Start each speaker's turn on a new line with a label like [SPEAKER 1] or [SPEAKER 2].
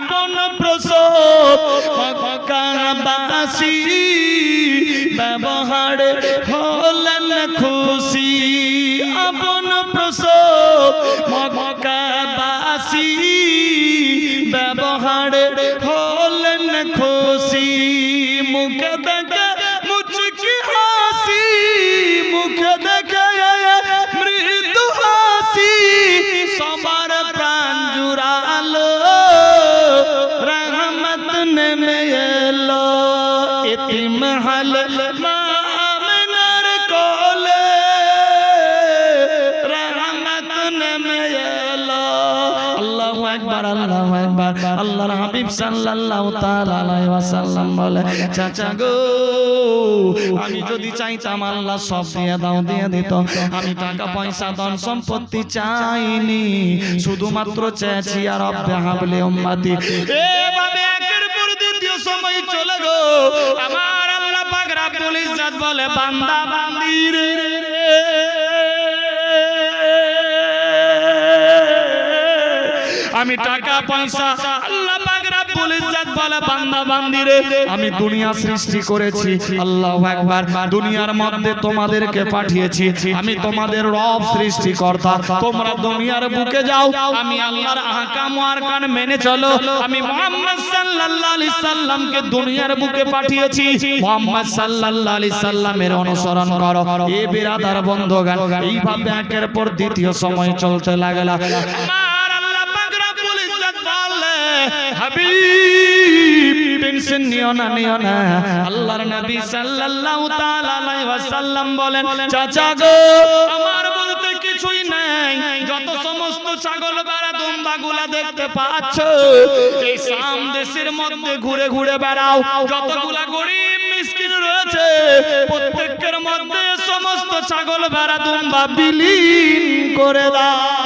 [SPEAKER 1] আপন প্রসব মক্কাবাসী ব্যবহার হলেন খুশি। আপন প্রসব মক্কাবাসী ব্যবহারে ইতিম হাল মা কোলে রহমত নেমে আল্লাহু আকবার আল্লাহু আকবার। আল্লাহর হাবিব সাল্লাল্লাহু তাআলা আলাইহি ওয়াসাল্লাম বলে, চাচা গো, আমি যদি চাইতাম আল্লাহ সব দিয়ে দাও, দিয়ে দিত। আমি টাকা, পয়সা, ধন সম্পত্তি চাইনি। শুধুমাত্র চেয়েছি আর রব্বে হাবলে উম্মতি। এভাবে চলে গো। আমার আল্লাহ পাক রাব্বুল ইজ্জত বলে বান্দা বান্দিরে। আমি টাকা, পয়সা, আল্লাহ পাক রাব্বুল ইজ্জত বলে বান্দা বান্দিরে আমি দুনিয়া সৃষ্টি করেছি। আল্লাহু আকবার, দুনিয়ার মধ্যে তোমাদেরকে পাঠিয়েছি। আমি তোমাদের রব সৃষ্টিকর্তা। তোমরা দুনিয়ার বুকে যাও। আমি আল্লাহর আহকাম ও আরকান মেনে চলো। আমি মুহাম্মদ সাল্লাল্লাহু আলাইহি সাল্লামকে দুনিয়ার বুকে পাঠিয়েছি। মুহাম্মদ সাল্লাল্লাহু আলাইহি সাল্লামের অনুসরণ করো। এ বিরাদার বন্ধগান এইভাবে একের পর দ্বিতীয় সময় চলতে লাগলা। টেনশন নিও না। নিও না। আল্লাহর নবী সাল্লাল্লাহু তাআলা আলাইহি ওয়াসাল্লাম বলেন চাচা গো আমার বলতে কিছুই নাই। যত সমস্ত ছাগল বেড়া দুম্বাগুলা দেখতে পাচ্ছ এই সাম দেশের মধ্যে ঘুরে ঘুরে বেড়াও। যতগুলা গরিব মিসকিন রয়েছে প্রত্যেকের মধ্যে সমস্ত ছাগল বেড়া দুম্বা বিলীন করে দাও।